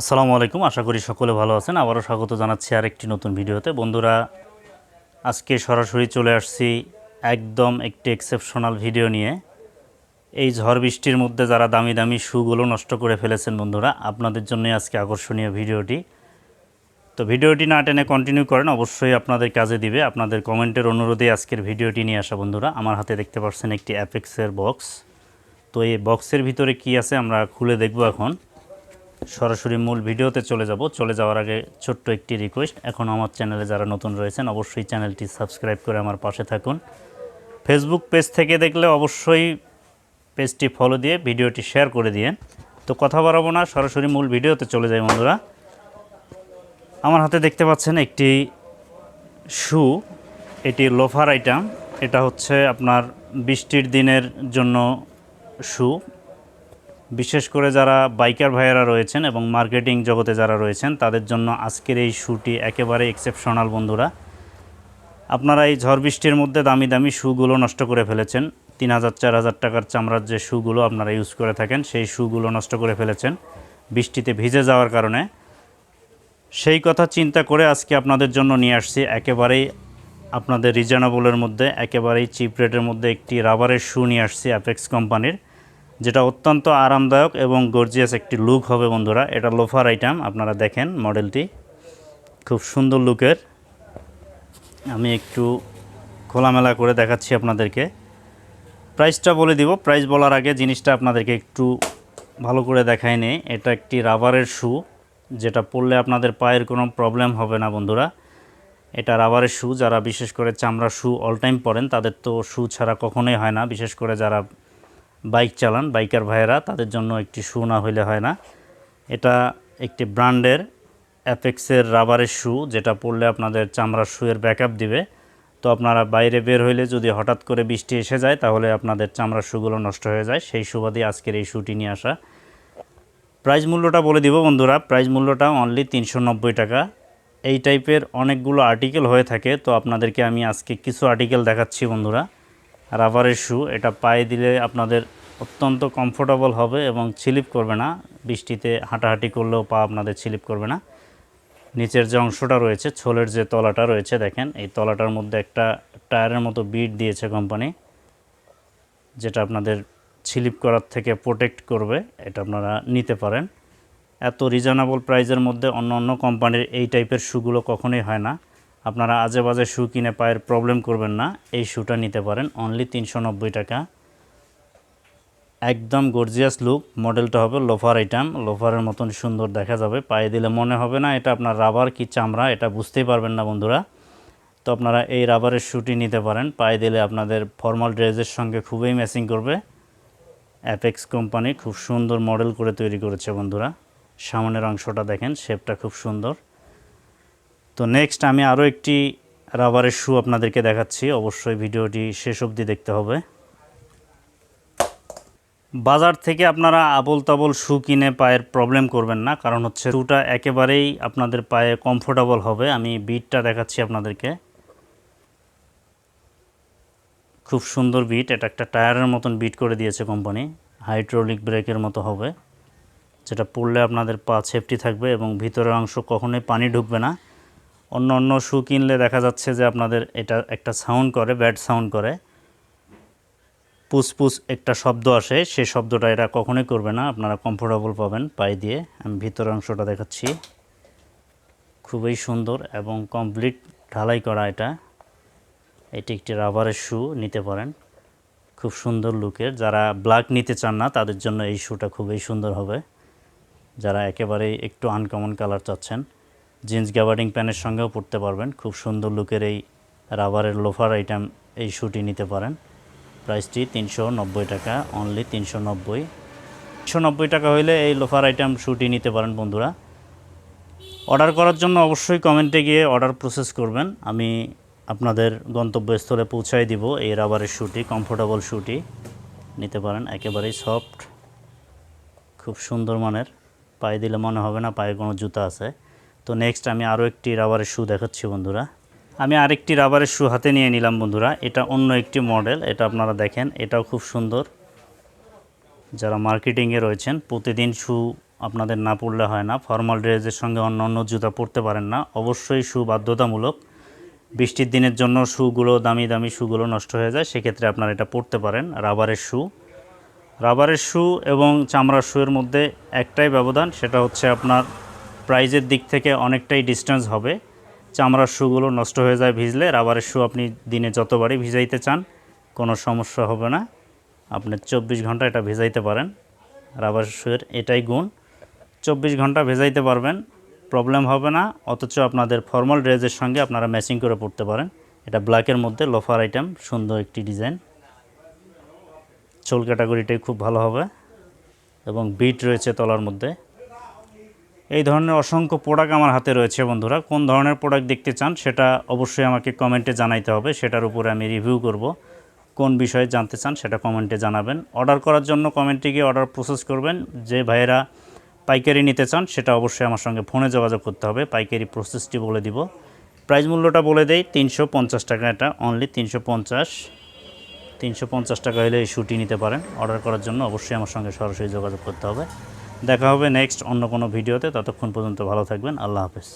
আসসালামু আলাইকুম। আশা করি সকলে ভালো আছেন। আবারও স্বাগত জানাচ্ছি আরেকটি নতুন ভিডিওতে। বন্ধুরা, আজকে সরাসরি চলে আসছি একদম একটি এক্সেপশনাল ভিডিও নিয়ে। এই ঝড় বৃষ্টির মধ্যে যারা দামি দামি শুগুলো নষ্ট করে ফেলেছেন বন্ধুরা, আপনাদের জন্যই আজকে আকর্ষণীয় ভিডিওটি। তো ভিডিওটি না টেনে কন্টিনিউ করেন, অবশ্যই আপনাদের কাজে দিবে। আপনাদের কমেন্টের অনুরোধে আজকের ভিডিওটি নিয়ে আসা বন্ধুরা। আমার হাতে দেখতে পাচ্ছেন একটি অ্যাপেক্সের বক্স তো এই বক্সের ভিতরে কি আছে আমরা খুলে দেখব এখন। সরাসরি মূল ভিডিওতে চলে যাব। চলে যাওয়ার আগে ছোট্ট একটি রিকোয়েস্ট এখন আমার চ্যানেলে যারা নতুন রয়েছেন, অবশ্যই চ্যানেলটি সাবস্ক্রাইব করে আমার পাশে থাকুন। ফেসবুক পেজ থেকে দেখলে অবশ্যই পেজটি ফলো দিয়ে ভিডিওটি শেয়ার করে দিয়ে তো কথা বাড়াবো না, সরাসরি মূল ভিডিওতে চলে যাই বন্ধুরা। আমার হাতে দেখতে পাচ্ছেন একটি শু এটি লোফার আইটেম এটা হচ্ছে আপনার বৃষ্টির দিনের জন্য শু বিশেষ করে যারা বাইকার ভাইয়েরা রয়েছেন এবং মার্কেটিং জগতে যারা রয়েছেন, তাদের জন্য আজকের এই শ্যুটি একেবারে এক্সেপশনাল বন্ধুরা। আপনারা এই ঝড় বৃষ্টির মধ্যে দামি দামি শ্যুগুলো নষ্ট করে ফেলেছেন। তিন হাজার, চার হাজার টাকার চামড়ার যে শ্যুগুলো আপনারা ইউজ করে থাকেন, সেই শ্যুগুলো নষ্ট করে ফেলেছেন বৃষ্টিতে ভিজে যাওয়ার কারণে। সেই কথা চিন্তা করে আজকে আপনাদের জন্য নিয়ে আসছি একেবারেই আপনাদের রিজনেবলের মধ্যে, একেবারেই চিপ রেটের মধ্যে একটি রাবারের শ্যু নিয়ে আসছি অ্যাপেক্স কোম্পানির। যেটা অত্যন্ত আরামদায়ক এবং গর্জিয়াস একটি লুক হবে বন্ধুরা। এটা লোফার আইটেম আপনারা দেখেন মডেলটি খুব সুন্দর লুকের। আমি একটু খোলামেলা করে দেখাচ্ছি আপনাদেরকে। প্রাইসটা বলে দিব। প্রাইস বলার আগে জিনিসটা আপনাদেরকে একটু ভালো করে দেখাই নেই এটা একটি রাবারের শ্যু যেটা পরলে আপনাদের পায়ের কোনো প্রবলেম হবে না বন্ধুরা। এটা রাবারের শ্যু যারা বিশেষ করে চামড়া শ্যু অল টাইম পরেন, তাদের তো শ্যু ছাড়া কখনোই হয় না। বিশেষ করে যারা বাইক চালান, বাইকার ভাইয়েরা, তাদের জন্য একটি শু না হইলে হয় না। এটা একটি ব্র্যান্ডের অ্যাপেক্সের রাবারের শু, যেটা পরলে আপনাদের চামড়ার শ্যুয়ের ব্যাকআপ দিবে। তো আপনারা বাইরে বের হইলে যদি হঠাৎ করে বৃষ্টি এসে যায়, তাহলে আপনাদের চামড়ার শ্যুগুলো নষ্ট হয়ে যায়। সেই সুবাদে আজকের এই শ্যুটি নিয়ে আসা। প্রাইস মূল্যটা বলে দিব বন্ধুরা। প্রাইস মূল্যটা অনলি তিনশো নব্বই টাকা। এই টাইপের অনেকগুলো আর্টিকেল হয়ে থাকে, তো আপনাদেরকে আমি আজকে কিছু আর্টিকেল দেখাচ্ছি বন্ধুরা। রাবারের শ্যু এটা পায়ে দিলে আপনাদের অত্যন্ত কমফোর্টেবল হবে এবং স্লিপ করবে না। বৃষ্টিতে হাঁটাহাঁটি করলেও পা আপনাদের ছিলিপ করবে না। নিচের যে অংশটা রয়েছে, ছোলের যে তলাটা রয়েছে, দেখেন, এই তলাটার মধ্যে একটা টায়ারের মতো বিট দিয়েছে কোম্পানি যেটা আপনাদের স্লিপ করার থেকে প্রোটেক্ট করবে, এটা আপনারা নিতে পারেন। এত রিজনেবল প্রাইজের মধ্যে অন্য অন্য কোম্পানির এই টাইপের শ্যুগুলো কখনোই হয় না। আপনারা আজে বাজে শ্যু কিনে পায়ের প্রবলেম করবেন না। এই শ্যুটা নিতে পারেন অনলি তিনশো নব্বই টাকা। একদম গর্জিয়াস লুক মডেলটা হবে লোফার আইটেম লোফারের মতন সুন্দর দেখা যাবে। পায়ে দিলে মনে হবে না, এটা আপনার রাবার কি চামড়া, এটা বুঝতেই পারবেন না বন্ধুরা। তো আপনারা এই রাবারের শ্যুটি নিতে পারেন, পায়ে দিলে আপনাদের ফর্মাল ড্রেসের সঙ্গে খুবই ম্যাচিং করবে। অ্যাপেক্স কোম্পানি খুব সুন্দর মডেল করে তৈরি করেছে বন্ধুরা। সামনের অংশটা দেখেন শেপটা খুব সুন্দর। তো নেক্সট আমি আরও একটি রাবারের শ্যু আপনাদেরকে দেখাচ্ছি। অবশ্যই ভিডিওটি শেষ অবধি দেখতে হবে। বাজার থেকে আপনারা আবল তাবল শু কিনে পায়ের প্রবলেম করবেন না, কারণ হচ্ছে শুটা একেবারেই আপনাদের পায়ে কমফোর্টেবল হবে। আমি বিটটা দেখাচ্ছি আপনাদেরকে। খুব সুন্দর বিট এটা একটা টায়ারের মতন বিট করে দিয়েছে কোম্পানি হাইড্রোলিক ব্রেকের মতো হবে। যেটা পড়লে আপনাদের পা সেফটি থাকবে এবং ভিতরের অংশ কখনোই পানি ঢুকবে না। অন্য অন্য শু কিনলে দেখা যাচ্ছে যে আপনাদের এটা একটা সাউন্ড করে ব্যাড সাউন্ড করে। পুস একটা শব্দ আসে সেই শব্দটা এটা কখনোই করবে না, আপনারা কমফোর্টেবল পাবেন পায়ে দিয়ে। আমি ভিতরের অংশটা দেখাচ্ছি। খুবই সুন্দর এবং কমপ্লিট ঢালাই করা এটা। এটি একটি রাবারের শু নিতে পারেন। খুব সুন্দর লুকের। যারা ব্ল্যাক নিতে চান না, তাদের জন্য এই শ্যুটা খুবই সুন্দর হবে। যারা একেবারেই একটু আনকমন কালার চাচ্ছেন। জিন্স গ্যাবার্ডিং প্যান্টের সঙ্গেও পরতে পারবেন। খুব সুন্দর লুকের এই রাবারের লোফার আইটেম এই শ্যুটি নিতে পারেন। প্রাইসটি তিনশো নব্বই টাকা অনলি তিনশো নব্বই। তিনশো নব্বই টাকা হইলে এই লোফার আইটেম শ্যুটি নিতে পারেন বন্ধুরা। অর্ডার করার জন্য অবশ্যই কমেন্টে গিয়ে অর্ডার প্রসেস করবেন। আমি আপনাদের গন্তব্যস্থলে পৌঁছাই দিব এই রাবারের শ্যুটি কমফোর্টেবল শ্যুটি নিতে পারেন, একেবারেই সফট, খুব সুন্দর মানের। পায়ে দিলে মনে হবে না পায়ে কোনো জুতা আছে। তো নেক্সট আমি আরও একটি রাবারের শ্যু দেখাচ্ছি বন্ধুরা। আমি আরেকটি রাবারের শ্যু হাতে নিয়ে নিলাম বন্ধুরা। এটা অন্য একটি মডেল এটা আপনারা দেখেন, এটাও খুব সুন্দর। যারা মার্কেটিংয়ে রয়েছেন, প্রতিদিন শ্যু আপনাদের না পড়লে হয় না। ফর্মাল ড্রেসের সঙ্গে অন্য অন্য জুতা পরতে পারেন না। অবশ্যই শু বাধ্যতামূলক। বৃষ্টির দিনের জন্য শুগুলো দামি দামি শুগুলো নষ্ট হয়ে যায়। সেক্ষেত্রে আপনারা এটা পরতে পারেন রাবারের শু রাবারের শু এবং চামড়ার শুয়ের মধ্যে একটাই ব্যবধান, সেটা হচ্ছে আপনার প্রাইজের দিক থেকে অনেকটাই ডিস্টেন্স হবে। চামড়ার শুগুলো নষ্ট হয়ে যায় ভিজলে, রাবারের শু আপনি দিনে যতবারই ভিজাইতে চান, কোনো সমস্যা হবে না। আপনি চব্বিশ ঘণ্টা এটা ভেজাইতে পারেন। রাবার শুয়ের এটাই গুণ। চব্বিশ ঘণ্টা ভেজাইতে পারবেন প্রবলেম হবে না। অথচ আপনাদের ফর্মাল ড্রেসের সঙ্গে আপনারা ম্যাচিং করে পড়তে পারেন। এটা ব্ল্যাকের মধ্যে লোফার আইটেম সুন্দর একটি ডিজাইন চোল ক্যাটাগরিটাই খুব ভালো হবে এবং বিট রয়েছে তলার মধ্যে। এই ধরনের অসংখ্য প্রোডাক্ট আমার হাতে রয়েছে বন্ধুরা। কোন ধরনের প্রোডাক্ট দেখতে চান সেটা অবশ্যই আমাকে কমেন্টে জানাইতে হবে। সেটার উপরে আমি রিভিউ করব। কোন বিষয়ে জানতে চান সেটা কমেন্টে জানাবেন। অর্ডার করার জন্য কমেন্টে গিয়ে অর্ডার প্রসেস করবেন। যে ভাইয়েরা পাইকারি নিতে চান সেটা অবশ্যই আমার সঙ্গে ফোনে যোগাযোগ করতে হবে। পাইকারি প্রসেসটি বলে দিব। প্রাইস মূল্যটা বলে দেই, তিনশো পঞ্চাশ টাকা। এটা অনলি তিনশো পঞ্চাশ। তিনশো পঞ্চাশ টাকা হলে এই শুটি নিতে পারেন। অর্ডার করার জন্য অবশ্যই আমার সঙ্গে সরাসরি যোগাযোগ করতে হবে। দেখা হবে নেক্সট অন্য কোনো ভিডিওতে ততক্ষণ পর্যন্ত ভালো থাকবেন আল্লাহ হাফেজ।